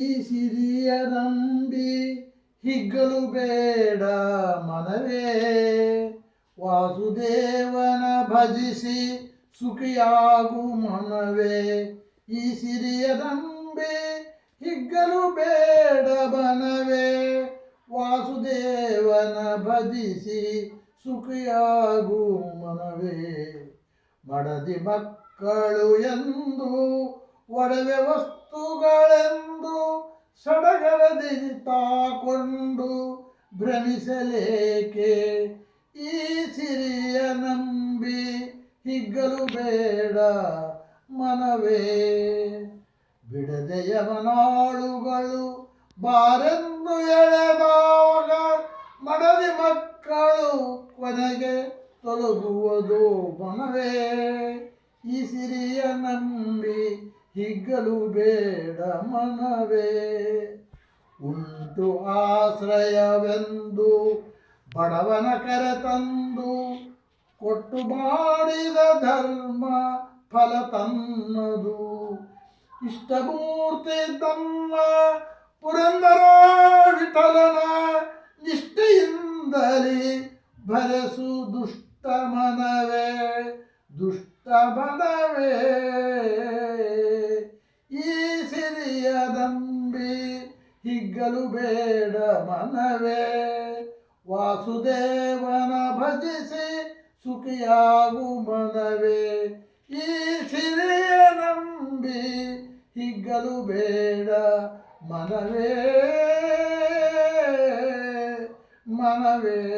ಈ ಸಿರಿಯ ಹಿಗ್ಗಲು ಬೇಡ ಮನವೇ. ವಾಸುದೇವನ ಭಜಿಸಿ ಸುಖಿಯಾಗು ಮನವೇ. ಈ ಸಿರಿಯ ನಂಬಿ ಹಿಗ್ಗಲು ಬೇಡ ಮನವೇ. ವಾಸುದೇವನ ಭಜಿಸಿ ಸುಖಿಯಾಗು ಮನವೇ. ಮಡದಿ ಮಕ್ಕಳು ಎಂದು ಒಡವೆ ವಸ್ತುಗಳೆಂದು ಸಡಗರದಿ ತಾಕೊಂಡು ಭ್ರಮಿಸಲೇಕೆ? ಈ ಸಿರಿಯ ನಂಬಿ ಹಿಗ್ಗಲು ಬೇಡ ಮನವೇ. ಬಿಡದೆಯ ಮನಾಳುಗಳು ಬಾರೆಂದು ಎಳೆದಾಗ ಮಡದಿ ಮಕ್ಕಳು ಕೊನೆಗೆ ತೊಲಗುವುದು ಮನವೇ. ಈ ಸಿರಿಯ ನಂಬಿ ಹಿಗ್ಗಲು ಬೇಡ ಮನವೇ. ಉಂಟು ಆಶ್ರಯವೆಂದು ಬಡವನ ಕರೆತಂದು ಕೊಟ್ಟು ಮಾಡಿದ ಧರ್ಮ ಫಲ ತನ್ನದು. ಇಷ್ಟಮೂರ್ತಿ ತಮ್ಮ ಪುರಂದರ ವಿಠಲನ ನಿಷ್ಠೆಯಿಂದಲೇ ಭರಸು ದುಷ್ಟ ಮನವೇ ದುಷ್ಟ ಮನವೇ. ಈ ಸಿರಿಯ ದಂಬಿ ಹಿಗ್ಗಲು ಬೇಡ ಮನವೇ. ವಾಸುದೇವನ ಭಜಿಸಿ ಸುಖಿಯಾಗು ಮನವೇ. ಈ ಸಿರಿಯ ನಂಬಿ ಹಿಗ್ಗಲು ಬೇಡ ಮನವೇ. ಮನವೇ.